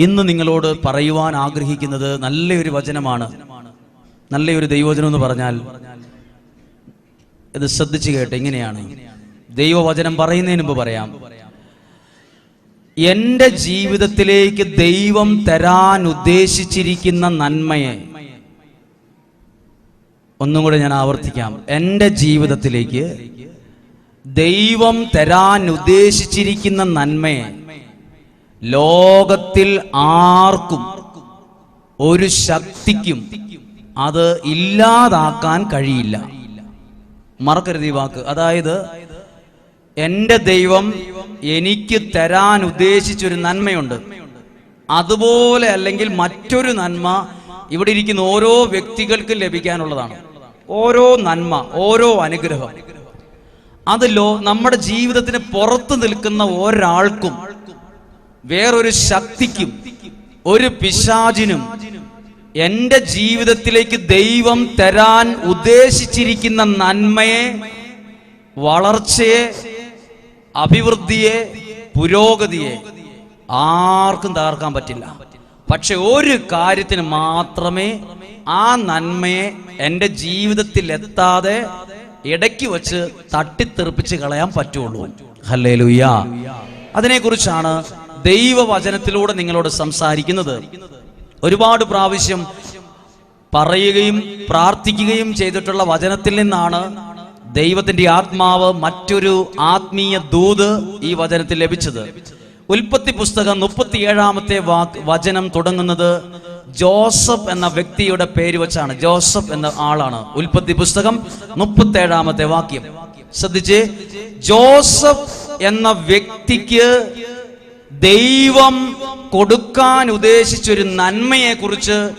ഇന്ന് നിങ്ങളോട് പറയുവാൻ ആഗ്രഹിക്കുന്നത് നല്ലൊരു വചനമാണ്. നല്ലൊരു ദൈവവചനം എന്ന് പറഞ്ഞാൽ ഇത് ശ്രദ്ധിച്ചു കേട്ടെ ഇങ്ങനെയാണ്. ദൈവവചനം പറയുന്നതിന് മുമ്പ് പറയാം. എന്റെ ജീവിതത്തിലേക്ക് ദൈവം തരാൻ ഉദ്ദേശിച്ചിരിക്കുന്ന നന്മയെ ഒന്നും കൂടെ ഞാൻ ആവർത്തിക്കാം. എന്റെ ജീവിതത്തിലേക്ക് ദൈവം തരാൻ ഉദ്ദേശിച്ചിരിക്കുന്ന നന്മയെ ലോകത്തിൽ ആർക്കും ഒരു ശക്തിക്കും അത് ഇല്ലാതാക്കാൻ കഴിയില്ല. മറക്കരുത് വാക്ക്. അതായത് എന്റെ ദൈവം എനിക്ക് തരാൻ ഉദ്ദേശിച്ചൊരു നന്മയുണ്ട്. അതുപോലെ അല്ലെങ്കിൽ മറ്റൊരു നന്മ ഇവിടെ ഇരിക്കുന്ന ഓരോ വ്യക്തികൾക്കും ലഭിക്കാനുള്ളതാണ്. ഓരോ നന്മ ഓരോ അനുഗ്രഹം. അതിലോ നമ്മുടെ ജീവിതത്തിന് പുറത്തു നിൽക്കുന്ന ഒരാൾക്കും വേറൊരു ശക്തിക്കും ഒരു പിശാചിനും എന്റെ ജീവിതത്തിലേക്ക് ദൈവം തരാൻ ഉദ്ദേശിച്ചിരിക്കുന്ന നന്മയെ വളർച്ചയെ അഭിവൃദ്ധിയെ പുരോഗതിയെ ആർക്കും തകർക്കാൻ പറ്റില്ല. പക്ഷെ ഒരു കാര്യത്തിന് മാത്രമേ ആ നന്മയെ എന്റെ ജീവിതത്തിൽ എത്താതെ ഇടയ്ക്ക് വെച്ച് തട്ടിത്തെറിപ്പിച്ച് കളയാൻ പറ്റുള്ളൂ. ഹല്ലേ ലുയ്യ അതിനെക്കുറിച്ചാണ് ദൈവവചനത്തിലൂടെ നിങ്ങളോട് സംസാരിക്കുന്നത്. ഒരുപാട് പ്രാവശ്യം പറയുകയും പ്രാർത്ഥിക്കുകയും ചെയ്തിട്ടുള്ള വചനത്തിൽ നിന്നാണ് ദൈവത്തിന്റെ ആത്മാവ് മറ്റൊരു ആത്മീയ ദൂത് ഈ വചനത്തിൽ ലഭിച്ചത്. ഉൽപ്പത്തി പുസ്തകം മുപ്പത്തിയേഴാമത്തെ വചനം തുടങ്ങുന്നത് ജോസഫ് എന്ന വ്യക്തിയുടെ പേര് വെച്ചാണ്. ജോസഫ് എന്ന ആളാണ്. ഉൽപ്പത്തി പുസ്തകം മുപ്പത്തേഴാമത്തെ വാക്യം. ശ്രദ്ധിച്ച് ജോസഫ് എന്ന വ്യക്തിക്ക് ദൈവം കൊടുക്കാൻ ഉദ്ദേശിച്ചൊരു നന്മയെ കുറിച്ച്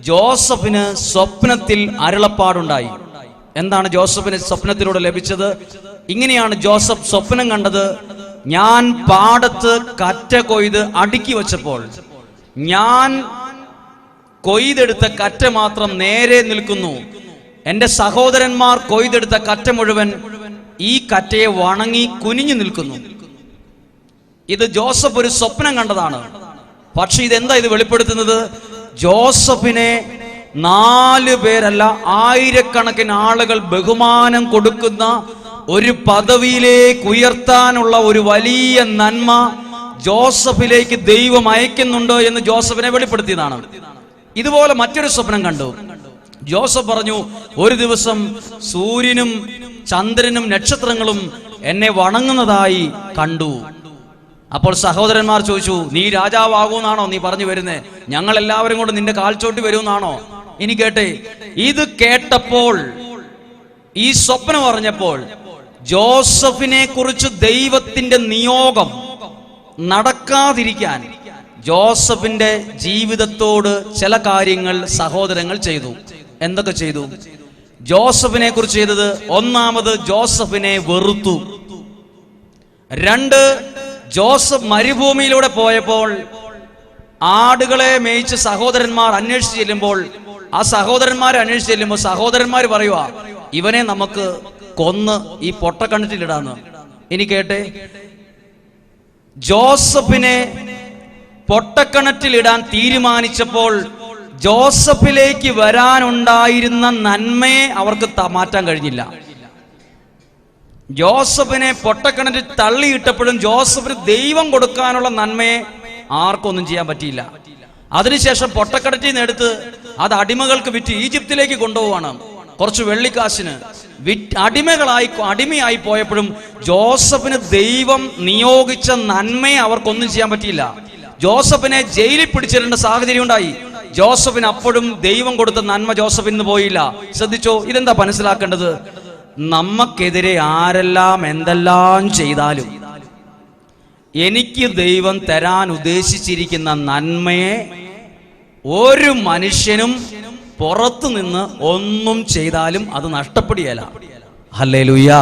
ജോസഫിന് സ്വപ്നത്തിൽ അരുളപ്പാടുണ്ടായി. എന്താണ് ജോസഫിന് സ്വപ്നത്തിലൂടെ ലഭിച്ചത്? ഇങ്ങനെയാണ് ജോസഫ് സ്വപ്നം കണ്ടത്. ഞാൻ പാടത്ത് കറ്റ കൊയ്ത് അടുക്കി വച്ചപ്പോൾ ഞാൻ കൊയ്തെടുത്ത കറ്റ മാത്രം നേരെ നിൽക്കുന്നു. എന്റെ സഹോദരന്മാർ കൊയ്തെടുത്ത കറ്റ മുഴുവൻ ഈ കറ്റയെ വണങ്ങി കുനിഞ്ഞു നിൽക്കുന്നു. ഇത് ജോസഫ് ഒരു സ്വപ്നം കണ്ടതാണ്. പക്ഷെ ഇതെന്താ ഇത് വെളിപ്പെടുത്തുന്നത്? ജോസഫിനെ നാല് പേരല്ല ആയിരക്കണക്കിന് ആളുകൾ ബഹുമാനം കൊടുക്കുന്ന ഒരു പദവിയിലേക്ക് ഉയർത്താനുള്ള ഒരു വലിയ നന്മ ജോസഫിലേക്ക് ദൈവം അയക്കുന്നുണ്ട് എന്ന് ജോസഫിനെ വെളിപ്പെടുത്തിയതാണ്. ഇതുപോലെ മറ്റൊരു സ്വപ്നം കണ്ടു. ജോസഫ് പറഞ്ഞു ഒരു ദിവസം സൂര്യനും ചന്ദ്രനും നക്ഷത്രങ്ങളും എന്നെ വണങ്ങുന്നതായി കണ്ടു. അപ്പോൾ സഹോദരന്മാർ ചോദിച്ചു നീ രാജാവാകൂന്നാണോ നീ പറഞ്ഞു വരുന്നേ? ഞങ്ങൾ എല്ലാവരും കൊണ്ട് നിന്റെ കാൽച്ചോട്ടി വരുമെന്നാണോ ഇനി കേട്ടെ ഇത് കേട്ടപ്പോൾ ഈ സ്വപ്നം അറിഞ്ഞപ്പോൾ ജോസഫിനെ കുറിച്ച് ദൈവത്തിന്റെ നിയോഗം നടക്കാതിരിക്കാൻ ജോസഫിന്റെ ജീവിതത്തോട് ചില കാര്യങ്ങൾ സഹോദരങ്ങൾ ചെയ്തു. എന്തൊക്കെ ചെയ്തു? ജോസഫിനെ കുറിച്ച് ചെയ്തത് ഒന്നാമത് ജോസഫിനെ വെറുത്തു. രണ്ട് ജോസഫ് മരുഭൂമിയിലൂടെ പോയപ്പോൾ ആടുകളെ മേയിച്ച് സഹോദരന്മാർ അന്വേഷിച്ച് ചെല്ലുമ്പോൾ ആ സഹോദരന്മാരെ അന്വേഷിച്ച് ചെല്ലുമ്പോൾ സഹോദരന്മാർ പറയുക ഇവനെ നമുക്ക് കൊന്ന് ഈ പൊട്ടക്കണ്ണറ്റിലിടാന്ന് ഇനി കേട്ടെ ജോസഫിനെ പൊട്ടക്കിണറ്റിലിടാൻ തീരുമാനിച്ചപ്പോൾ ജോസഫിലേക്ക് വരാനുണ്ടായിരുന്ന നന്മയെ അവർക്ക് മാറ്റാൻ കഴിഞ്ഞില്ല. ജോസഫിനെ പൊട്ടക്കിണറ്റിൽ തള്ളിയിട്ടപ്പോഴും ജോസഫിന് ദൈവം കൊടുക്കാനുള്ള നന്മയെ ആർക്കൊന്നും ചെയ്യാൻ പറ്റിയില്ല. അതിനുശേഷം പൊട്ടക്കിണറ്റിൽ നിന്ന് എടുത്ത് അത് അടിമകൾക്ക് വിറ്റ് ഈജിപ്തിലേക്ക് കൊണ്ടുപോവാണ്. കുറച്ച് വെള്ളിക്കാശിന്. അടിമകളായി അടിമയായി പോയപ്പോഴും ജോസഫിന് ദൈവം നിയോഗിച്ച നന്മയെ അവർക്കൊന്നും ചെയ്യാൻ പറ്റിയില്ല. ജോസഫിനെ ജയിലിൽ പിടിച്ചിടേണ്ട സാഹചര്യം ഉണ്ടായി. ജോസഫിന് അപ്പോഴും ദൈവം കൊടുത്ത നന്മ ജോസഫിൽ നിന്ന് പോയില്ല. ശ്രദ്ധിച്ചോ ഇതെന്താ മനസ്സിലാക്കേണ്ടത്? നമുക്കെതിരെ ആരെല്ലാം എന്തെല്ലാം ചെയ്താലും എനിക്ക് ദൈവം തരാൻ ഉദ്ദേശിച്ചിരിക്കുന്ന നന്മയെ ഒരു മനുഷ്യനും പുറത്തു നിന്ന് ഒന്നും ചെയ്താലും അത് നഷ്ടപ്പെടുകയല്ല. ഹല്ലേ ലുയാ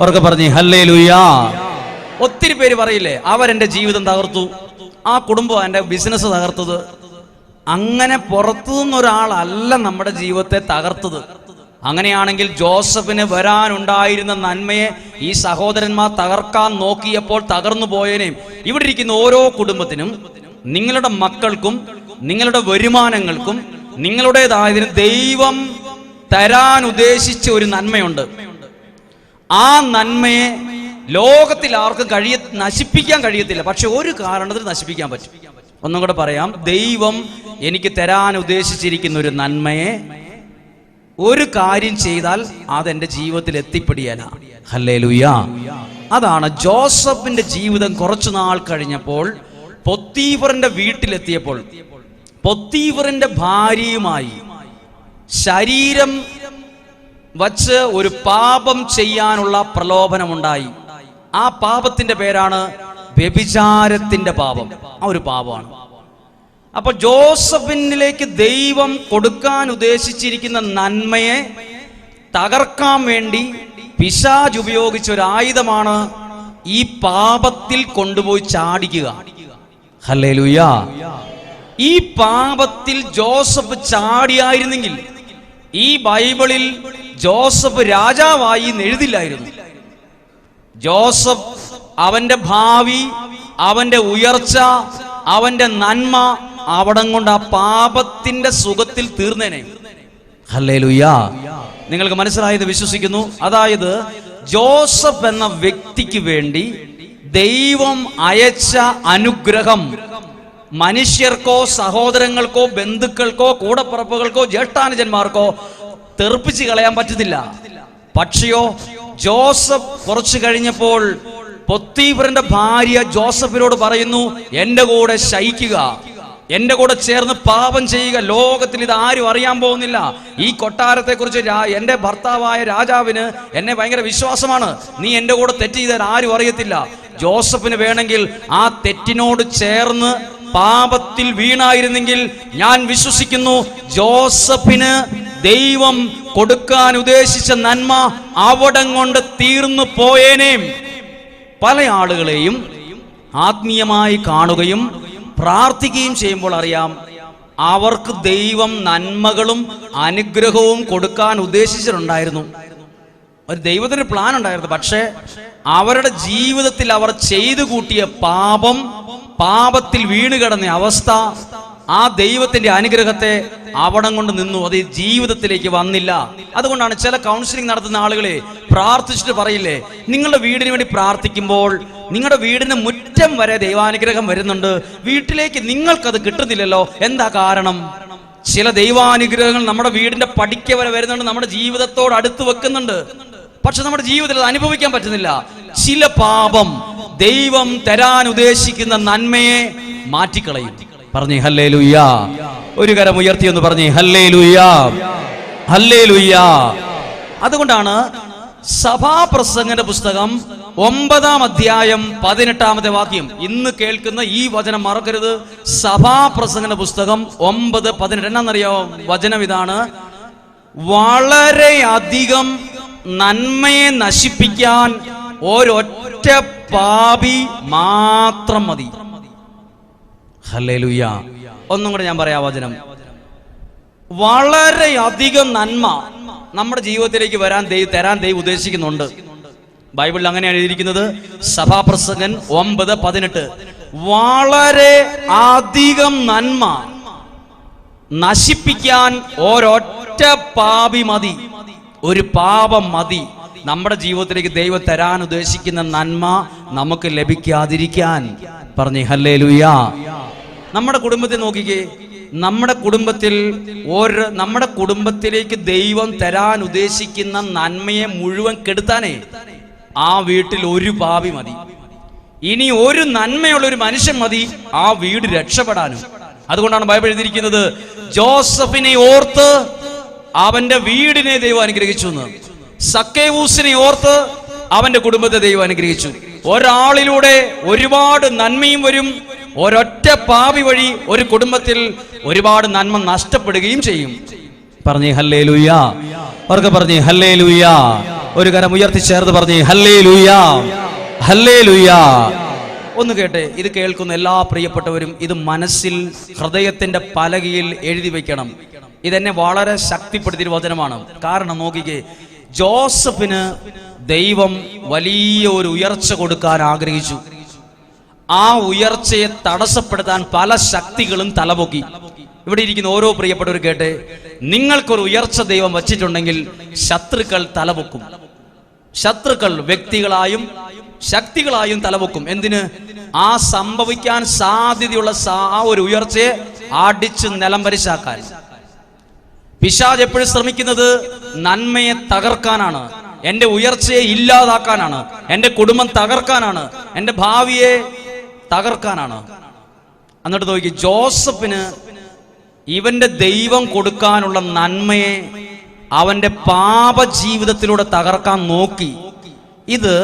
ഉറക്കെ പറഞ്ഞേ ഹല്ലേ ലുയാ ഒത്തിരി പേര് പറയില്ലേ അവരെന്റെ ജീവിതം തകർത്തു. ആ കുടുംബം എന്റെ ബിസിനസ് തകർത്തത്. അങ്ങനെ പുറത്തു നിന്നൊരാളല്ല നമ്മുടെ ജീവിതത്തെ തകർത്തത്. അങ്ങനെയാണെങ്കിൽ ജോസഫിന് വരാനുണ്ടായിരുന്ന നന്മയെ ഈ സഹോദരന്മാർ തകർക്കാൻ നോക്കിയപ്പോൾ തകർന്നു പോയതിനെയും ഇവിടെ ഇരിക്കുന്ന ഓരോ കുടുംബത്തിനും നിങ്ങളുടെ മക്കൾക്കും നിങ്ങളുടെ വരുമാനങ്ങൾക്കും നിങ്ങളുടേതായതിന് ദൈവം തരാൻ ഉദ്ദേശിച്ച ഒരു നന്മയുണ്ട്. ആ നന്മയെ ലോകത്തിൽ ആർക്കും കഴിയ നശിപ്പിക്കാൻ കഴിയത്തില്ല. പക്ഷെ ഒരു കാരണത്തിൽ നശിപ്പിക്കാൻ പറ്റും. ഒന്നും കൂടെ പറയാം. ദൈവം എനിക്ക് തരാൻ ഉദ്ദേശിച്ചിരിക്കുന്ന ഒരു നന്മയെ ഒരു കാര്യം ചെയ്താൽ അതെന്റെ ജീവിതത്തിൽ എത്തിപ്പെടിയല ഹല്ലേ അതാണ് ജോസഫിന്റെ ജീവിതം കുറച്ചു നാൾ കഴിഞ്ഞപ്പോൾ പൊത്തീഫറിന്റെ വീട്ടിലെത്തിയപ്പോൾ പൊത്തീഫറിന്റെ ഭാര്യയുമായി ശരീരം വച്ച് ഒരു പാപം ചെയ്യാനുള്ള പ്രലോഭനമുണ്ടായി. ആ പാപത്തിന്റെ പേരാണ് വ്യഭിചാരത്തിന്റെ പാപം. ആ ഒരു പാപമാണ്. അപ്പൊ ജോസഫിനിലേക്ക് ദൈവം കൊടുക്കാൻ ഉദ്ദേശിച്ചിരിക്കുന്ന നന്മയെ തകർക്കാൻ വേണ്ടി പിശാജ് ഉപയോഗിച്ച ഒരു ആയുധമാണ് ഈ പാപത്തിൽ കൊണ്ടുപോയി ചാടിക്കുക. ഹല്ലേ ഈ പാപത്തിൽ ജോസഫ് ചാടിയായിരുന്നെങ്കിൽ ഈ ബൈബിളിൽ ജോസഫ് രാജാവായി എഴുതില്ലായിരുന്നു. ജോസഫ് അവന്റെ ഭാവി അവന്റെ ഉയർച്ച അവന്റെ നന്മ അവിടം കൊണ്ട് ആ പാപത്തിന്റെ സുഖത്തിൽ തീർന്നേനെ. ഹല്ലേലൂയാ. നിങ്ങൾക്ക് മനസ്സിലായത് വിശ്വസിക്കുന്നു? അതായത് ജോസഫ് എന്ന വ്യക്തിക്ക് വേണ്ടി ദൈവം അയച്ച അനുഗ്രഹം മനുഷ്യർക്കോ സഹോദരങ്ങൾക്കോ ബന്ധുക്കൾക്കോ കൂടപ്പുറപ്പുകൾക്കോ ജ്യേഷ്ഠാനുജന്മാർക്കോ തെറിപ്പിച്ച് കളയാൻ പറ്റത്തില്ല. പക്ഷെയോ ജോസഫ് കുറച്ചു കഴിഞ്ഞപ്പോൾ പൊത്തീഫറിന്റെ ഭാര്യ ജോസഫിനോട് പറയുന്നു എന്റെ കൂടെ ശയിക്കുക. എന്റെ കൂടെ ചേർന്ന് പാപം ചെയ്യുക. ലോകത്തിൽ ഇത് ആരും അറിയാൻ പോകുന്നില്ല. ഈ കൊട്ടാരത്തെ കുറിച്ച് എന്റെ ഭർത്താവായ രാജാവിന് എന്നെ ഭയങ്കര വിശ്വാസമാണ്. നീ എന്റെ കൂടെ തെറ്റ് ചെയ്താൽ ആരും അറിയത്തില്ല. ജോസഫിന് വേണമെങ്കിൽ ആ തെറ്റിനോട് ചേർന്ന് പാപത്തിൽ വീണായിരുന്നെങ്കിൽ ഞാൻ വിശ്വസിക്കുന്നു ജോസഫിന് ദൈവം കൊടുക്കാൻ ഉദ്ദേശിച്ച നന്മ അവിടം കൊണ്ട് തീർന്നു പോയേനേം. പല ആളുകളെയും ആത്മീയമായി കാണുകയും പ്രാർത്ഥിക്കുകയും ചെയ്യുമ്പോൾ അറിയാം അവർക്ക് ദൈവം നന്മകളും അനുഗ്രഹവും കൊടുക്കാൻ ഉദ്ദേശിച്ചിട്ടുണ്ടായിരുന്നു. ഒരു ദൈവത്തിന് പ്ലാൻ ഉണ്ടായിരുന്നു. പക്ഷേ അവരുടെ ജീവിതത്തിൽ അവർ ചെയ്തു കൂട്ടിയ പാപം പാപത്തിൽ വീണുകിടന്ന അവസ്ഥ ആ ദൈവത്തിന്റെ അനുഗ്രഹത്തെ അവിടം കൊണ്ട് നിന്നു. അത് ജീവിതത്തിലേക്ക് വന്നില്ല. അതുകൊണ്ടാണ് ചില കൗൺസിലിംഗ് നടത്തുന്ന ആളുകളെ പ്രാർത്ഥിച്ചിട്ട് പറയില്ലേ നിങ്ങളുടെ വീടിന് വേണ്ടി പ്രാർത്ഥിക്കുമ്പോൾ നിങ്ങളുടെ വീടിന് മുറ്റം വരെ ദൈവാനുഗ്രഹം വരുന്നുണ്ട്. വീട്ടിലേക്ക് നിങ്ങൾക്കത് കിട്ടുന്നില്ലല്ലോ. എന്താ കാരണം? ചില ദൈവാനുഗ്രഹങ്ങൾ നമ്മുടെ വീടിന്റെ പടിക്ക വരെ വരുന്നുണ്ട്. നമ്മുടെ ജീവിതത്തോട് അടുത്ത് വെക്കുന്നുണ്ട്. പക്ഷെ നമ്മുടെ ജീവിതത്തിൽ അത് അനുഭവിക്കാൻ പറ്റുന്നില്ല. ചില പാപം ദൈവം തരാൻ ഉദ്ദേശിക്കുന്ന നന്മയെ മാറ്റിക്കളയും. പറഞ്ഞേ ഹല്ലേ ലുയ്യാ ഒരു കരം ഉയർത്തി എന്ന് പറഞ്ഞേ ഹല്ലേ ലുയ്യാ ഹല്ലേ ലുയ്യാ അതുകൊണ്ടാണ് സഭാപ്രസംഗന്റെ പുസ്തകം ഒമ്പതാം അധ്യായം പതിനെട്ടാമത്തെ വാക്യം. ഇന്ന് കേൾക്കുന്ന ഈ വചനം മറക്കരുത്. സഭാപ്രസംഗന്റെ പുസ്തകം ഒമ്പത് പതിനെട്ട്. എന്നാണെന്നറിയോ വചനം ഇതാണ്. വളരെയധികം നന്മയെ നശിപ്പിക്കാൻ ഒരൊറ്റ പാപി മാത്രം മതി. ഹല്ലേലൂയ. ഒന്നും കൂടെ ഞാൻ പറയാം വചനം. വളരെയധികം നന്മ നമ്മുടെ ജീവിതത്തിലേക്ക് വരാൻ ദൈവം തരാൻ ദൈവം ഉദ്ദേശിക്കുന്നുണ്ട്. ബൈബിളിൽ അങ്ങനെയാണ് എഴുതിയിരിക്കുന്നത്. സഭാപ്രസംഗൻ ഒമ്പത് പതിനെട്ട്. വളരെ അധികം നന്മ നശിപ്പിക്കാൻ ഒരൊറ്റ പാപി മതി. ഒരു പാപം മതി. നമ്മുടെ ജീവിതത്തിലേക്ക് ദൈവം തരാൻ ഉദ്ദേശിക്കുന്ന നന്മ നമുക്ക് ലഭിക്കാതിരിക്കാൻ. പറഞ്ഞു ഹല്ലേ ലുയാ നമ്മുടെ കുടുംബത്തെ നോക്കിക്കേ. നമ്മുടെ കുടുംബത്തിൽ ഒരു നമ്മുടെ കുടുംബത്തിലേക്ക് ദൈവം തരാൻ ഉദ്ദേശിക്കുന്ന നന്മയെ മുഴുവൻ കെടുത്താനേ ആ വീട്ടിൽ ഒരു ഭാവി മതി. ഇനി ഒരു നന്മയുള്ള ഒരു മനുഷ്യൻ മതി ആ വീട് രക്ഷപ്പെടാനും. അതുകൊണ്ടാണ് ബൈബിൾ എഴുതിയിരിക്കുന്നത് ജോസഫിനെ ഓർത്ത് അവന്റെ വീടിനെ ദൈവം അനുഗ്രഹിച്ചു എന്ന്. സക്കേവൂസിനെ ഓർത്ത് അവന്റെ കുടുംബത്തെ ദൈവം അനുഗ്രഹിച്ചു. ഒരാളിലൂടെ ഒരുപാട് നന്മയും വരും ഒരൊറ്റ പാവി വഴി ഒരു കുടുംബത്തിൽ ഒരുപാട് നന്മ നഷ്ടപ്പെടുകയും ചെയ്യും. പറഞ്ഞേ ഹല്ലേ ലൂയ അവർക്ക് പറഞ്ഞേ ഹല്ലേ ലൂയ ഒരു കരം ഉയർത്തി ചേർത്ത് പറഞ്ഞേ ഹല്ലേ ലൂയ ഹല്ലേ ലൂയ ഒന്ന് കേട്ടെ ഇത് കേൾക്കുന്ന എല്ലാ പ്രിയപ്പെട്ടവരും ഇത് മനസ്സിൽ ഹൃദയത്തിന്റെ പലകയിൽ എഴുതി വെക്കണം. ഇതെന്നെ വളരെ ശക്തിപ്പെടുത്തിയ വചനമാണ്. കാരണം നോക്കിക്കേ ജോസഫിന് ദൈവം വലിയ ഒരു ഉയർച്ച കൊടുക്കാൻ ആഗ്രഹിച്ചു. ആ ഉയർച്ചയെ തടസ്സപ്പെടുത്താൻ പല ശക്തികളും തലപൊക്കി. ഇവിടെ ഇരിക്കുന്ന ഓരോ പ്രിയപ്പെട്ടവർ കേട്ടെ നിങ്ങൾക്കൊരു ഉയർച്ച ദൈവം വച്ചിട്ടുണ്ടെങ്കിൽ ശത്രുക്കൾ തലപൊക്കും. ശത്രുക്കൾ വ്യക്തികളായും ശക്തികളായും തലപൊക്കും. എന്തിന്? ആ സംഭവിക്കാൻ സാധ്യതയുള്ള ആ ഒരു ഉയർച്ചയെ അടിച്ച് നിലംപരിശാക്കാൻ പിശാജ് എപ്പോഴും ശ്രമിക്കുന്നത് നന്മയെ തകർക്കാനാണ്. എന്റെ ഉയർച്ചയെ ഇല്ലാതാക്കാനാണ്. എന്റെ കുടുംബം തകർക്കാനാണ്. എന്റെ ഭാവിയെ തകർക്കാനാണ്. എന്നിട്ട് നോക്കി ജോസഫിന് ഇവന്റെ ദൈവം കൊടുക്കാനുള്ള നന്മയെ അവന്റെ പാപ ജീവിതത്തിലൂടെ തകർക്കാൻ നോക്കി. ഇത്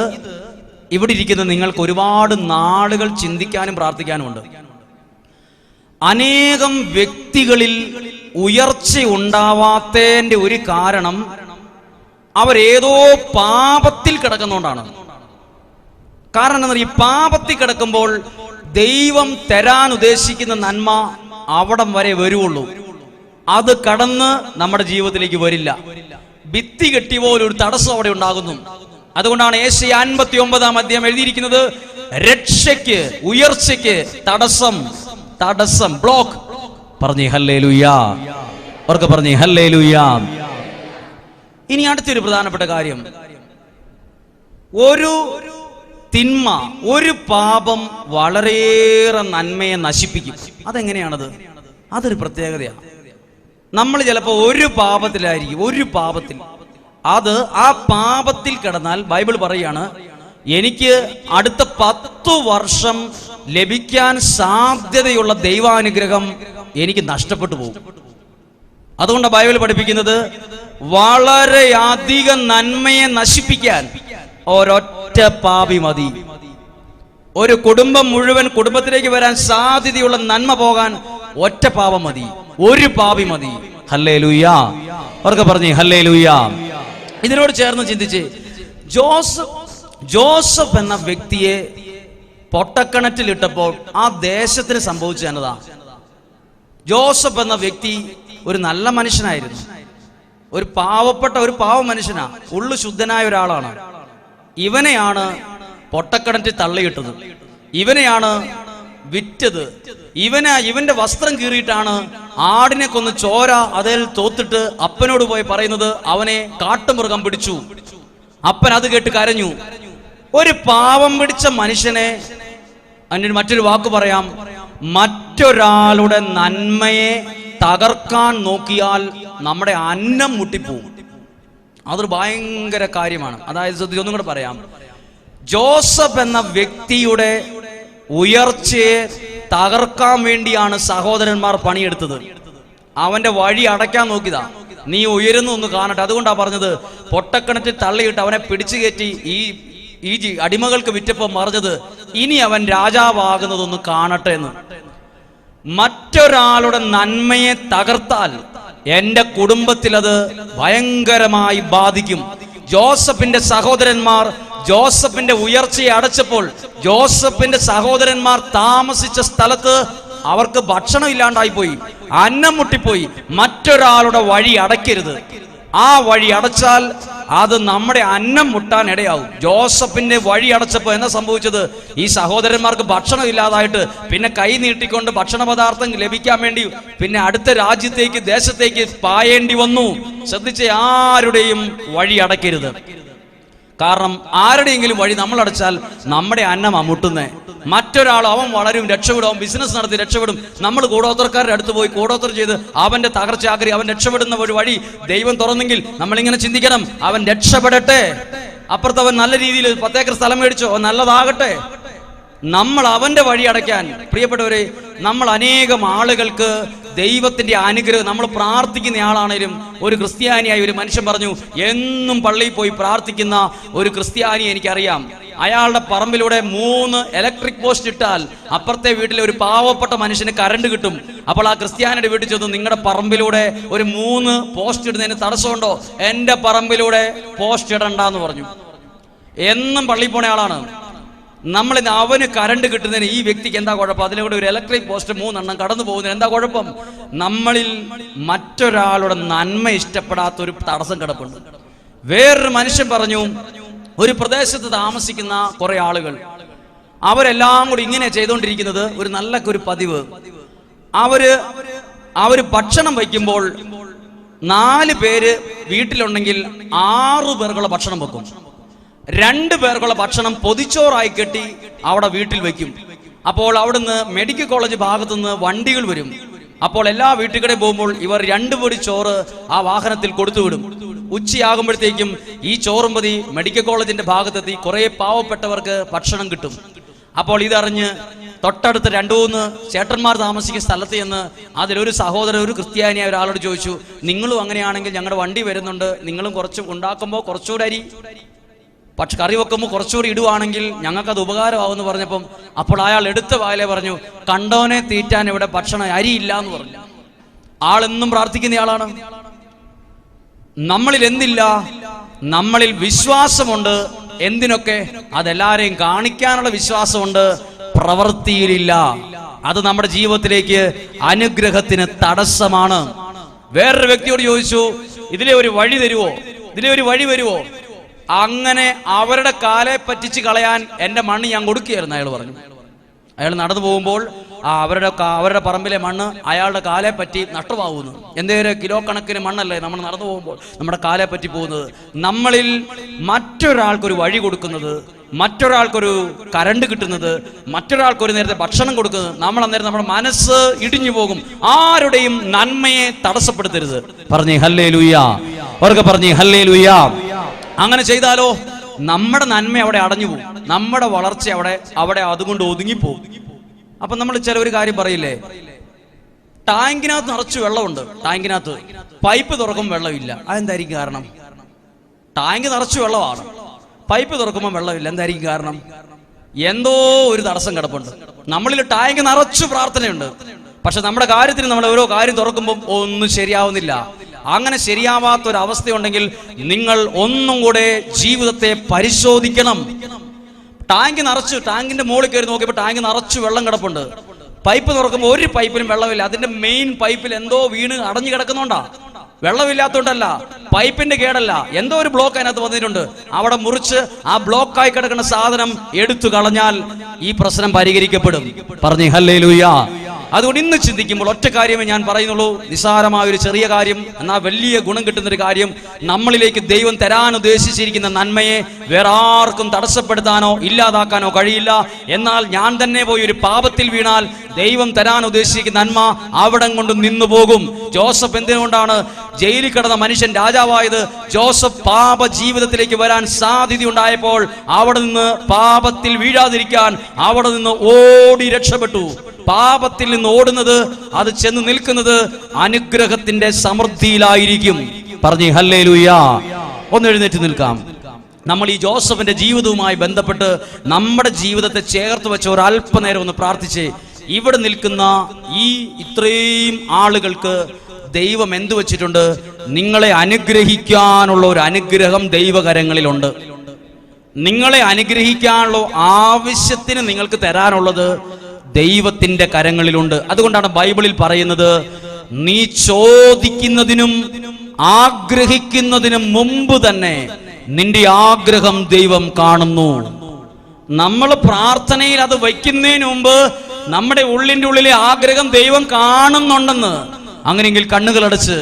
ഇവിടെ ഇരിക്കുന്ന നിങ്ങൾക്ക് ഒരുപാട് നാളുകൾ ചിന്തിക്കാനും പ്രാർത്ഥിക്കാനുമുണ്ട് അനേകം വ്യക്തികളിൽ ഉയർച്ച ഉണ്ടാവാത്തതിന്റെ ഒരു കാരണം അവരേതോ പാപത്തിൽ കിടക്കുന്നതുകൊണ്ടാണ് കാരണം എന്താ ഈ പാപത്തിൽ കിടക്കുമ്പോൾ ദൈവം തരാൻ ഉദ്ദേശിക്കുന്ന നന്മ അവിടം വരെ വരുവുള്ളൂ. അത് കടന്ന് നമ്മുടെ ജീവിതത്തിലേക്ക് വരില്ല. ഭിത്തി കെട്ടി പോലെ ഒരു തടസ്സം അവിടെ ഉണ്ടാകുന്നു. അതുകൊണ്ടാണ് ഏഷ്യ അൻപത്തി ഒമ്പതാം അധ്യായം എഴുതിയിരിക്കുന്നത് രക്ഷയ്ക്ക് ഉയർച്ചയ്ക്ക് തടസ്സം തടസ്സം ബ്ലോക്ക്. പറഞ്ഞു ഹല്ലേ ലുയാ പറഞ്ഞേ ഹല്ലേ ലുയാ ഇനി അടുത്തൊരു പ്രധാനപ്പെട്ട കാര്യം. ഒരു തിന്മ ഒരു പാപം വളരെയേറെ നന്മയെ നശിപ്പിക്കും. അതെങ്ങനെയാണത്? അതൊരു പ്രത്യേകതയാണ് നമ്മൾ ചിലപ്പോൾ ഒരു പാപത്തിലായിരിക്കും ഒരു പാപത്തിൽ. അത് ആ പാപത്തിൽ കിടന്നാൽ ബൈബിൾ പറയാണ് എനിക്ക് അടുത്ത പത്തു വർഷം ലഭിക്കാൻ സാധ്യതയുള്ള ദൈവാനുഗ്രഹം എനിക്ക് നഷ്ടപ്പെട്ടു പോകും. അതുകൊണ്ട് ബൈബിൾ പഠിപ്പിക്കുന്നത് വളരെയധികം നന്മയെ നശിപ്പിക്കാൻ ഒരൊറ്റ പാപി മതി. ഒരു കുടുംബം മുഴുവൻ കുടുംബത്തിലേക്ക് വരാൻ സാധ്യതയുള്ള നന്മ പോകാൻ ഒറ്റ പാപം മതി. ഒരു പാപി മതി. ഹല്ലേ ലൂയ അവർക്ക് പറഞ്ഞു ഹല്ലേ ലൂയ ഇതിനോട് ചേർന്ന് ചിന്തിച്ച് ജോസഫ് ജോസഫ് എന്ന വ്യക്തിയെ പൊട്ടക്കിണറ്റിലിട്ടപ്പോൾ ആ ദേശത്തിന് സംഭവിച്ചു എന്നതാ. ജോസഫ് എന്ന വ്യക്തി ഒരു നല്ല മനുഷ്യനായിരുന്നു. ഒരു പാവപ്പെട്ട ഒരു പാവ മനുഷ്യനാ. ഉള്ളു ശുദ്ധനായ ഒരാളാണ്. ഇവനെയാണ് പൊട്ടക്കിണറ്റിൽ തള്ളിയിട്ടത്. ഇവനെയാണ് വിറ്റത്. ഇവന് ഇവന്റെ വസ്ത്രം കീറിയിട്ടാണ് ആടിനെ കൊന്ന് ചോര അതിൽ തോത്തിട്ട് അപ്പനോട് പോയി പറയുന്നത് അവനെ കാട്ടുമൃഗം പിടിച്ചു. അപ്പൻ അത് കേട്ട് കരഞ്ഞു. ഒരു പാവം പിടിച്ച മനുഷ്യനെ അതിന് മറ്റൊരു വാക്ക് പറയാം. മറ്റൊരാളുടെ നന്മയെ തകർക്കാൻ നോക്കിയാൽ നമ്മുടെ അന്നം മുട്ടിപ്പോവും. അതൊരു ഭയങ്കര കാര്യമാണ്. അതായത് ശ്രദ്ധിച്ച് ഒന്നും കൂടെ പറയാം. ജോസഫ് എന്ന വ്യക്തിയുടെ ഉയർച്ചയെ തകർക്കാൻ വേണ്ടിയാണ് സഹോദരന്മാർ പണിയെടുത്തത്. അവന്റെ വഴി അടയ്ക്കാൻ നോക്കിയതാ. നീ ഉയരുന്നു ഒന്ന് കാണട്ടെ. അതുകൊണ്ടാ പറഞ്ഞത് പൊട്ടക്കിണറ്റിൽ തള്ളിയിട്ട് അവനെ പിടിച്ചു കയറ്റി ഈ ഈ അടിമകൾക്ക് വിറ്റപ്പോ മറിഞ്ഞത് ഇനി അവൻ രാജാവാകുന്നതൊന്ന് കാണട്ടെ എന്ന്. മറ്റൊരാളുടെ നന്മയെ തകർത്താൽ എന്റെ കുടുംബത്തിൽ അത് ഭയങ്കരമായി ബാധിക്കും. ജോസഫിന്റെ സഹോദരന്മാർ ജോസഫിന്റെ ഉയർച്ചയെ അടച്ചപ്പോൾ ജോസഫിന്റെ സഹോദരന്മാർ താമസിച്ച സ്ഥലത്ത് അവർക്ക് ഭക്ഷണം ഇല്ലാണ്ടായി പോയി. അന്നം മുട്ടിപ്പോയി. മറ്റൊരാളുടെ വഴി അടയ്ക്കരുത്. ആ വഴി അടച്ചാൽ അത് നമ്മുടെ അന്നം മുട്ടാൻ ഇടയാവും. ജോസഫിന്റെ വഴി അടച്ചപ്പോൾ എന്താ സംഭവിച്ചത്? ഈ സഹോദരന്മാർക്ക് ഭക്ഷണം ഇല്ലാതായിട്ട് പിന്നെ കൈ നീട്ടിക്കൊണ്ട് ഭക്ഷണ പദാർത്ഥം ലഭിക്കാൻ വേണ്ടി പിന്നെ അടുത്ത രാജ്യത്തേക്ക് ദേശത്തേക്ക് പായേണ്ടി വന്നു. ശ്രദ്ധിച്ച് ആരുടെയും വഴി അടയ്ക്കരുത്. കാരണം ആരുടെയെങ്കിലും വഴി നമ്മൾ അടച്ചാൽ നമ്മുടെ അന്നം മുട്ടുന്നേ. മറ്റൊരാൾ അവൻ വളരും രക്ഷപ്പെടും അവൻ ബിസിനസ് നടത്തി രക്ഷപ്പെടും. നമ്മൾ കൂടോത്രക്കാരുടെ അടുത്ത് പോയി കൂടോത്ര ചെയ്ത് അവന്റെ തകർച്ച ആഗ്രഹി അവൻ രക്ഷപ്പെടുന്ന ഒരു വഴി ദൈവം തുറന്നെങ്കിൽ നമ്മളിങ്ങനെ ചിന്തിക്കണം. അവൻ രക്ഷപ്പെടട്ടെ. അപ്പുറത്ത് അവൻ നല്ല രീതിയിൽ പത്തേക്കർ സ്ഥലം മേടിച്ചോ. നല്ലതാകട്ടെ. നമ്മൾ അവന്റെ വഴി അടയ്ക്കാൻ. പ്രിയപ്പെട്ടവരെ നമ്മൾ അനേകം ആളുകൾക്ക് ദൈവത്തിന്റെ അനുഗ്രഹം നമ്മൾ പ്രാർത്ഥിക്കുന്ന ആളാണേലും ഒരു ക്രിസ്ത്യാനിയായി ഒരു മനുഷ്യൻ പറഞ്ഞു എന്നും പള്ളിയിൽ പോയി പ്രാർത്ഥിക്കുന്ന ഒരു ക്രിസ്ത്യാനി എനിക്കറിയാം. അയാളുടെ പറമ്പിലൂടെ മൂന്ന് ഇലക്ട്രിക് പോസ്റ്റ് ഇട്ടാൽ അപ്പുറത്തെ വീട്ടിലെ ഒരു പാവപ്പെട്ട മനുഷ്യന് കറണ്ട് കിട്ടും. അപ്പോൾ ആ ക്രിസ്ത്യാനിയുടെ വീട്ടിൽ ചെന്ന് നിങ്ങളുടെ പറമ്പിലൂടെ ഒരു മൂന്ന് പോസ്റ്റ് ഇടുന്നതിന് തടസ്സമുണ്ടോ? എന്റെ പറമ്പിലൂടെ പോസ്റ്റ് ഇടണ്ടെന്ന് പറഞ്ഞു. എന്നും പള്ളിയിൽ പോണ ആളാണ്. നമ്മളിന്ന് അവന് കറണ്ട് കിട്ടുന്നതിന് ഈ വ്യക്തിക്ക് എന്താ കുഴപ്പം? അതിലൂടെ ഒരു ഇലക്ട്രിക് പോസ്റ്റ് മൂന്നെണ്ണം കടന്നു പോകുന്നതിന് എന്താ കുഴപ്പം? നമ്മളിൽ മറ്റൊരാളുടെ നന്മ ഇഷ്ടപ്പെടാത്ത ഒരു തടസ്സം കിടപ്പുണ്ട്. വേറൊരു മനുഷ്യൻ പറഞ്ഞു ഒരു പ്രദേശത്ത് താമസിക്കുന്ന കുറെ ആളുകൾ അവരെല്ലാം കൂടി ഇങ്ങനെ ചെയ്തുകൊണ്ടിരിക്കുന്നത് ഒരു നല്ല ഒരു പതിവ്. അവർ അവർ ഭക്ഷണം വയ്ക്കുമ്പോൾ നാല് പേര് വീട്ടിലുണ്ടെങ്കിൽ ആറു പേർക്കുള്ള ഭക്ഷണം വെക്കും. രണ്ട് പേർക്കുള്ള ഭക്ഷണം പൊതിച്ചോറായി കെട്ടി അവിടെ വീട്ടിൽ വെക്കും. അപ്പോൾ അവിടുന്ന് മെഡിക്കൽ കോളേജ് ഭാഗത്തുനിന്ന് വണ്ടികൾ വരും. അപ്പോൾ എല്ലാ വീട്ടുകടയും പോകുമ്പോൾ ഇവർ രണ്ടു പൊടി ചോറ് ആ വാഹനത്തിൽ കൊടുത്തുവിടും ഉച്ചയാകുമ്പോഴത്തേക്കും ഈ ചോറും പതി മെഡിക്കൽ കോളേജിന്റെ ഭാഗത്തെത്തി കുറെ പാവപ്പെട്ടവർക്ക് ഭക്ഷണം കിട്ടും. അപ്പോൾ ഇതറിഞ്ഞ് തൊട്ടടുത്ത് രണ്ടു മൂന്ന് ചേട്ടന്മാർ താമസിക്കുന്ന സ്ഥലത്ത് ചെന്ന് അതിലൊരു സഹോദരൻ ഒരു ക്രിസ്ത്യാനിയായ ഒരാളോട് ചോദിച്ചു നിങ്ങളും അങ്ങനെയാണെങ്കിൽ ഞങ്ങളുടെ വണ്ടി വരുന്നുണ്ട്. നിങ്ങളും കുറച്ച് ഉണ്ടാക്കുമ്പോൾ കുറച്ചുകൂടെ അരി. പക്ഷെ കറി വെക്കുമ്പോൾ കുറച്ചുകൂടി ഇടുവാണെങ്കിൽ ഞങ്ങൾക്ക് അത് ഉപകാരമാവെന്ന് പറഞ്ഞപ്പം അപ്പോൾ അയാൾ എടുത്ത വായിലെ പറഞ്ഞു കണ്ടോനെ തീറ്റാൻ ഇവിടെ ഭക്ഷണം അരിയില്ല എന്ന് പറഞ്ഞു. ആളെന്നും പ്രാർത്ഥിക്കുന്നയാളാണ് നമ്മളിൽ എന്തില്ല? നമ്മളിൽ വിശ്വാസമുണ്ട്. എന്തിനൊക്കെ? അതെല്ലാരെയും കാണിക്കാനുള്ള വിശ്വാസമുണ്ട്. പ്രവൃത്തിയിലില്ല. അത് നമ്മുടെ ജീവിതത്തിലേക്ക് അനുഗ്രഹത്തിന് തടസ്സമാണ്. വേറൊരു വ്യക്തിയോട് ചോദിച്ചു ഇതിലെ ഒരു വഴി തരുവോ? ഇതിലെ ഒരു വഴി വരുവോ? അങ്ങനെ അവരുടെ കാലെ പറ്റിച്ച് കളയാൻ എന്റെ മണ്ണ് ഞാൻ കൊടുക്കുകയായിരുന്നു അയാൾ പറഞ്ഞു. അയാൾ നടന്നു പോകുമ്പോൾ അവരുടെ അവരുടെ പറമ്പിലെ മണ്ണ് അയാളുടെ കാലെ പറ്റി നഷ്ടമാവുന്നു. എന്തെങ്കിലും കിലോ കണക്കിന് മണ്ണല്ലേ നമ്മൾ നടന്നു പോകുമ്പോൾ നമ്മുടെ കാലെ പറ്റി പോകുന്നത്? നമ്മളിൽ മറ്റൊരാൾക്കൊരു വഴി കൊടുക്കുന്നത് മറ്റൊരാൾക്കൊരു കരണ്ട് കിട്ടുന്നത് മറ്റൊരാൾക്കൊരു നേരത്തെ ഭക്ഷണം കൊടുക്കുന്നത് നമ്മൾ അന്നേരം നമ്മുടെ മനസ്സ് ഇടിഞ്ഞു പോകും. ആരുടെയും നന്മയെ തടസ്സപ്പെടുത്തരുത്. പറഞ്ഞേ ഹല്ലേ ലുയ്യ അവർക്ക് പറഞ്ഞേ ഹല്ലേ ലുയ്യ അങ്ങനെ ചെയ്താലോ? നമ്മുടെ നന്മ അവിടെ അടഞ്ഞു പോകും. നമ്മുടെ വളർച്ച അവിടെ അവിടെ അതുകൊണ്ട് ഒതുങ്ങിപ്പോകും. അപ്പൊ നമ്മൾ ചില ഒരു കാര്യം പറയില്ലേ? ടാങ്കിനകത്ത് നിറച്ച് വെള്ളമുണ്ട്. ടാങ്കിനകത്ത് പൈപ്പ് തുറക്കുമ്പോൾ വെള്ളമില്ല. അതെന്തായിരിക്കും കാരണം? ടാങ്ക് നിറച്ച് വെള്ളമാണ്. പൈപ്പ് തുറക്കുമ്പോൾ വെള്ളമില്ല. എന്തായിരിക്കും കാരണം? എന്തോ ഒരു തടസ്സം കിടപ്പുണ്ട്. നമ്മളിൽ ടാങ്ക് നിറച്ച് പ്രാർത്ഥനയുണ്ട്. പക്ഷെ നമ്മുടെ കാര്യത്തിന് നമ്മൾ ഓരോ കാര്യം തുറക്കുമ്പോൾ ഒന്നും ശരിയാവുന്നില്ല. അങ്ങനെ ശരിയാവാത്ത ഒരു അവസ്ഥയുണ്ടെങ്കിൽ നിങ്ങൾ ഒന്നും കൂടെ ജീവിതത്തെ പരിശോധിക്കണം. ടാങ്ക് നിറച്ചു ടാങ്കിന്റെ മുകളിൽ കയറി നോക്കിയപ്പോൾ ടാങ്ക് നിറച്ചു വെള്ളം കിടപ്പുണ്ട്. പൈപ്പ് തുറക്കുമ്പോൾ ഒരു പൈപ്പിനും വെള്ളമില്ല. അതിന്റെ മെയിൻ പൈപ്പിൽ എന്തോ വീണ് അടഞ്ഞു കിടക്കുന്നുണ്ടാ? വെള്ളമില്ലാത്തോണ്ടല്ല പൈപ്പിന്റെ കേടല്ല. എന്തോ ഒരു ബ്ലോക്ക് അതിനകത്ത് വന്നിട്ടുണ്ട്. അവിടെ മുറിച്ച് ആ ബ്ലോക്കായി കിടക്കുന്ന സാധനം എടുത്തു കളഞ്ഞാൽ ഈ പ്രശ്നം പരിഹരിക്കപ്പെടും. പറഞ്ഞു ഹല്ലേ അതുകൊണ്ട് ഇന്ന് ചിന്തിക്കുമ്പോൾ ഒറ്റ കാര്യമേ ഞാൻ പറയുന്നുള്ളൂ. നിസ്സാരമായ ഒരു ചെറിയ കാര്യം എന്നാൽ വലിയ ഗുണം കിട്ടുന്ന ഒരു കാര്യം നമ്മളിലേക്ക് ദൈവം തരാൻ ഉദ്ദേശിച്ചിരിക്കുന്ന നന്മയെ വേറെ ആർക്കും തടസ്സപ്പെടുത്താനോ ഇല്ലാതാക്കാനോ കഴിയില്ല. എന്നാൽ ഞാൻ തന്നെ പോയി ഒരു പാപത്തിൽ വീണാൽ ദൈവം തരാൻ ഉദ്ദേശിക്കുന്ന നന്മ അവിടം കൊണ്ട് നിന്നു പോകും. ജോസഫ് എന്തുകൊണ്ടാണ് ജയിലിൽ കിടന്ന മനുഷ്യൻ രാജാവായത്? ജോസഫ് പാപ ജീവിതത്തിലേക്ക് വരാൻ സാധ്യതയുണ്ടായപ്പോൾ അവിടെ നിന്ന് പാപത്തിൽ വീഴാതിരിക്കാൻ അവിടെ നിന്ന് ഓടി രക്ഷപ്പെട്ടു. പാപത്തിൽ നിന്ന് ഓടുന്നത് അത് ചെന്ന് നിൽക്കുന്നത് അനുഗ്രഹത്തിന്റെ സമൃദ്ധിയിലായിരിക്കും. പറഞ്ഞു ഹല്ലേ ഒന്ന് എഴുന്നേറ്റ് നിൽക്കാം. നമ്മൾ ഈ ജോസഫിന്റെ ജീവിതവുമായി ബന്ധപ്പെട്ട് നമ്മുടെ ജീവിതത്തെ ചേർത്ത് വെച്ച ഒരു അല്പനേരം ഒന്ന് പ്രാർത്ഥിച്ച് ഇവിടെ നിൽക്കുന്ന ഈ ഇത്രയും ആളുകൾക്ക് ദൈവം എന്തു വെച്ചിട്ടുണ്ട്? നിങ്ങളെ അനുഗ്രഹിക്കാനുള്ള ഒരു അനുഗ്രഹം ദൈവകരങ്ങളിലുണ്ട്. നിങ്ങളെ അനുഗ്രഹിക്കാനുള്ള ആവശ്യത്തിന് നിങ്ങൾക്ക് തരാനുള്ളത് ദൈവത്തിന്റെ കരങ്ങളിലുണ്ട്. അതുകൊണ്ടാണ് ബൈബിളിൽ പറയുന്നത് നീ ചോദിക്കുന്നതിനും ആഗ്രഹിക്കുന്നതിനും മുമ്പ് തന്നെ നിന്റെ ആഗ്രഹം ദൈവം കാണുന്നു. നമ്മൾ പ്രാർത്ഥനയിൽ അത് വയ്ക്കുന്നതിന് മുമ്പ് നമ്മുടെ ഉള്ളിന്റെ ഉള്ളിലെ ആഗ്രഹം ദൈവം കാണുന്നുണ്ടെന്ന് അങ്ങനെയെങ്കിൽ കണ്ണുകളടച്ച്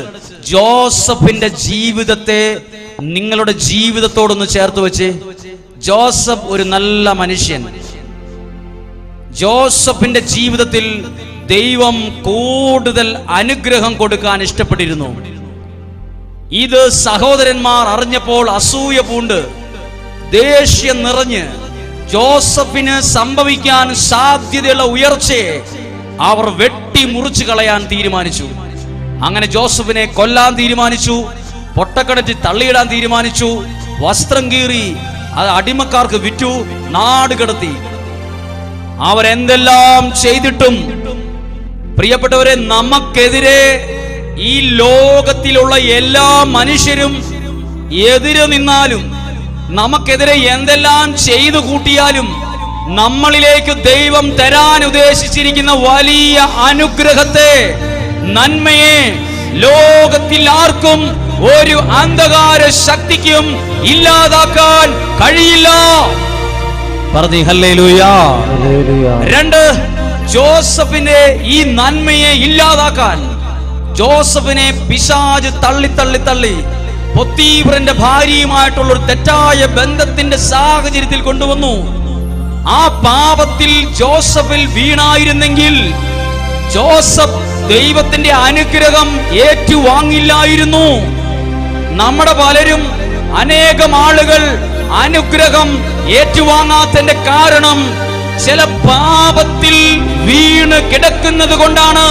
ജോസഫിന്റെ ജീവിതത്തെ നിങ്ങളുടെ ജീവിതത്തോടൊന്ന് ചേർത്ത് വെച്ച്. ജോസഫ് ഒരു നല്ല മനുഷ്യൻ. ജോസഫിന്റെ ജീവിതത്തിൽ ദൈവം കൂടുതൽ അനുഗ്രഹം കൊടുക്കാൻ ഇഷ്ടപ്പെട്ടിരുന്നു. ഇത് സഹോദരന്മാർ അറിഞ്ഞപ്പോൾ അസൂയ പൂണ്ട്. ദേഷ്യം നിറഞ്ഞ് ജോസഫിന് സംഭവിക്കാൻ സാധ്യതയുള്ള ഉയർച്ചയെ അവർ വെട്ടി മുറിച്ചു കളയാൻ തീരുമാനിച്ചു. അങ്ങനെ ജോസഫിനെ കൊല്ലാൻ തീരുമാനിച്ചു പൊട്ടക്കടറ്റ് തള്ളിയിടാൻ തീരുമാനിച്ചു വസ്ത്രം കീറി അത് അടിമക്കാർക്ക് വിറ്റു നാട് കടത്തി. അവരെന്തെല്ലാം ചെയ്തിട്ടും പ്രിയപ്പെട്ടവരെ നമുക്കെതിരെ ഈ ലോകത്തിലുള്ള എല്ലാ മനുഷ്യരും എതിര് നിന്നാലും നമുക്കെതിരെ എന്തെല്ലാം ചെയ്തു കൂട്ടിയാലും നമ്മളിലേക്ക് ദൈവം തരാൻ ഉദ്ദേശിച്ചിരിക്കുന്ന വലിയ അനുഗ്രഹത്തെ നന്മയെ ലോകത്തിൽ ആർക്കും ഒരു അന്ധകാര ശക്തിക്കും ഇല്ലാതാക്കാൻ കഴിയില്ല. പറഞ്ഞേ ഹല്ലേലൂയാ. രണ്ട് ജോസഫിന്റെ ഈ നന്മയെ ഇല്ലാതാക്കാൻ. ജോസഫിനെ പിശാജ് തള്ളി തള്ളി തള്ളി. പൊത്തീവ്രന്റെ ഭാര്യയുമായിട്ടുള്ള ഒരു തെറ്റായ ബന്ധത്തിന്റെ സാഹചര്യത്തിൽ കൊണ്ടുവന്നു. ആ പാപത്തിൽ ജോസഫിൽ വീണായിരുന്നെങ്കിൽ ജോസഫ് ദൈവത്തിന്റെ അനുഗ്രഹം ഏറ്റുവാങ്ങില്ലായിരുന്നു. നമ്മുടെ പലരും അനേകം ആളുകൾ അനുഗ്രഹം ഏറ്റുവാങ്ങാത്തതിന്റെ കാരണം ചില പാപത്തിൽ വീണ് കിടക്കുന്നത് കൊണ്ടാണ്.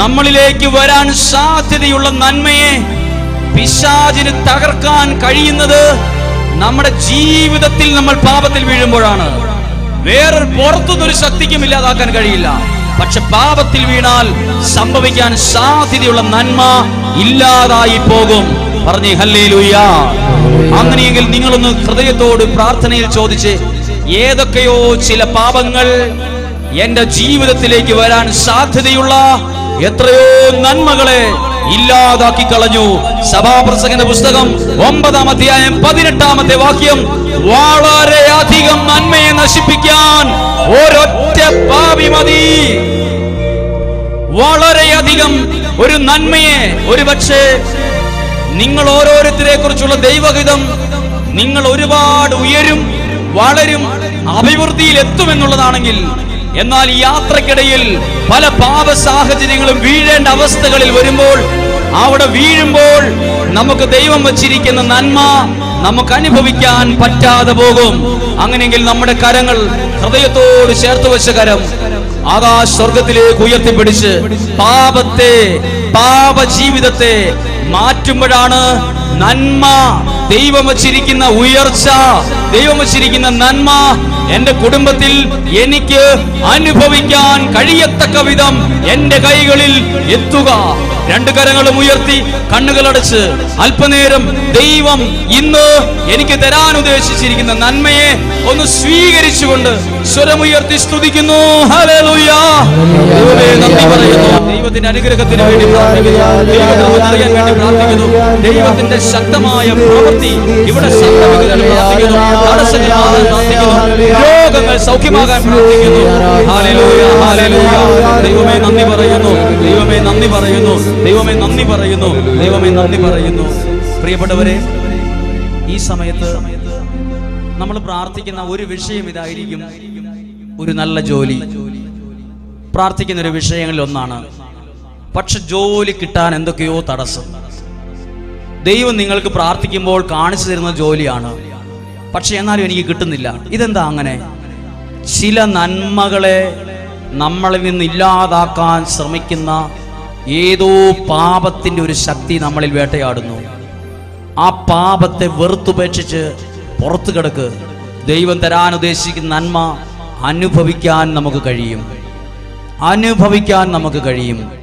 നമ്മളിലേക്ക് വരാൻ സാധ്യതയുള്ള നന്മയെ പിശാചിന് തകർക്കാൻ കഴിയുന്നത് നമ്മുടെ ജീവിതത്തിൽ നമ്മൾ പാപത്തിൽ വീഴുമ്പോഴാണ്. വേറൊരു പുറത്തുനിന്നൊരു ശക്തിക്കും ഇല്ലാതാക്കാൻ കഴിയില്ല. പക്ഷെ പാപത്തിൽ വീണാൽ സംഭവിക്കാൻ സാധ്യതയുള്ള നന്മ ഇല്ലാതായി പോകും. പറഞ്ഞേ ഹല്ലേലൂയ അങ്ങനെയെങ്കിൽ നിങ്ങളൊന്ന് ഹൃദയത്തോട് പ്രാർത്ഥനയിൽ ചോദിച്ച് ഏതൊക്കെയോ ചില പാപങ്ങൾ എന്റെ ജീവിതത്തിലേക്ക് വരാൻ സാധ്യതയുള്ള എത്രയോ നന്മകളെ ഇല്ലാതാക്കി കളഞ്ഞു. സഭാപ്രസംഗന്റെ പുസ്തകം ഒമ്പതാം അധ്യായം പതിനെട്ടാമത്തെ വാക്യം വളരെയധികം നന്മയെ നശിപ്പിക്കാൻ ഒരൊറ്റ പാപി മതി. വളരെയധികം ഒരു നന്മയെ ഒരു പക്ഷേ നിങ്ങൾ ഓരോരുത്തരെ കുറിച്ചുള്ള ദൈവഹിതം നിങ്ങൾ ഒരുപാട് ഉയരും വളരും അഭിവൃദ്ധിയിൽ എത്തുമെന്നുള്ളതാണെങ്കിൽ എന്നാൽ യാത്രക്കിടയിൽ പല പാപ സാഹചര്യങ്ങളും വീഴേണ്ട അവസ്ഥകളിൽ വരുമ്പോൾ അവിടെ വീഴുമ്പോൾ നമുക്ക് ദൈവം വച്ചിരിക്കുന്ന നന്മ നമുക്ക് അനുഭവിക്കാൻ പറ്റാതെ പോകും. അങ്ങനെയെങ്കിൽ നമ്മുടെ കരങ്ങൾ ഹൃദയത്തോട് ചേർത്ത് വെച്ച കരം ആകാശ സ്വർഗത്തിലേക്ക് ഉയർത്തിപ്പിടിച്ച് പാപത്തെ പാപ ജീവിതത്തെ മാറ്റുമ്പോഴാണ് നന്മ. ദൈവം വച്ചിരിക്കുന്ന ഉയർച്ച ദൈവം വച്ചിരിക്കുന്ന നന്മ എന്റെ കുടുംബത്തിൽ എനിക്ക് അനുഭവിക്കാൻ കഴിയത്തക്ക വിധം എന്റെ കൈകളിൽ എത്തുക. രണ്ട് കരങ്ങളും ഉയർത്തി കണ്ണുകളടച്ച് അല്പനേരം ദൈവം ഇന്ന് എനിക്ക് തരാൻ ഉദ്ദേശിച്ചിരിക്കുന്ന നന്മയെ ഒന്ന് സ്വീകരിച്ചുകൊണ്ട് സ്വരമുയർത്തി സ്തുതിക്കുന്നു. പറയുന്നു. ദൈവത്തിന്റെ അനുഗ്രഹത്തിന് വേണ്ടി അറിയാൻ വേണ്ടി പ്രാർത്ഥിക്കുന്നു. ദൈവത്തിന്റെ ശക്തമായ പ്രവൃത്തി ഇവിടെ സംഭവിക്കുന്നതിന് പ്രാർത്ഥിക്കുന്നു തടസ്സങ്ങൾ മാറാൻ പ്രാർത്ഥിക്കുന്നു രോഗങ്ങൾ സൗഖ്യമാകാൻ പ്രാർത്ഥിക്കുന്നു. ഹല്ലേലൂയ. ദൈവമേ നന്ദി പറയുന്നു. ദൈവമേ നന്ദി പറയുന്നു. ദൈവമേ നന്ദി പറയുന്നു. ദൈവമേ നന്ദി പറയുന്നു. പ്രിയപ്പെട്ടവരെ ഈ സമയത്ത് നമ്മൾ പ്രാർത്ഥിക്കുന്ന ഒരു വിഷയം ഇതായിരിക്കും ഒരു നല്ല ജോലി. പ്രാർത്ഥിക്കുന്ന ഒരു വിഷയങ്ങളിൽ ഒന്നാണ് പക്ഷെ ജോലി കിട്ടാൻ എന്തൊക്കെയോ തടസ്സം. ദൈവം നിങ്ങൾക്ക് പ്രാർത്ഥിക്കുമ്പോൾ കാണിച്ചു തരുന്ന ജോലിയാണ്. പക്ഷെ എന്നാലും എനിക്ക് കിട്ടുന്നില്ല. ഇതെന്താ അങ്ങനെ? ചില നന്മകളെ നമ്മളിൽ നിന്ന് ഇല്ലാതാക്കാൻ ശ്രമിക്കുന്ന ഏതോ പാപത്തിന്റെ ഒരു ശക്തി നമ്മളിൽ വേട്ടയാടുന്നു. ആ പാപത്തെ വെറുത്തുപേക്ഷിച്ച് പുറത്തു കിടക്ക്. ദൈവം തരാൻ ഉദ്ദേശിക്കുന്ന നന്മ അനുഭവിക്കാൻ നമുക്ക് കഴിയും. അനുഭവിക്കാൻ നമുക്ക് കഴിയും.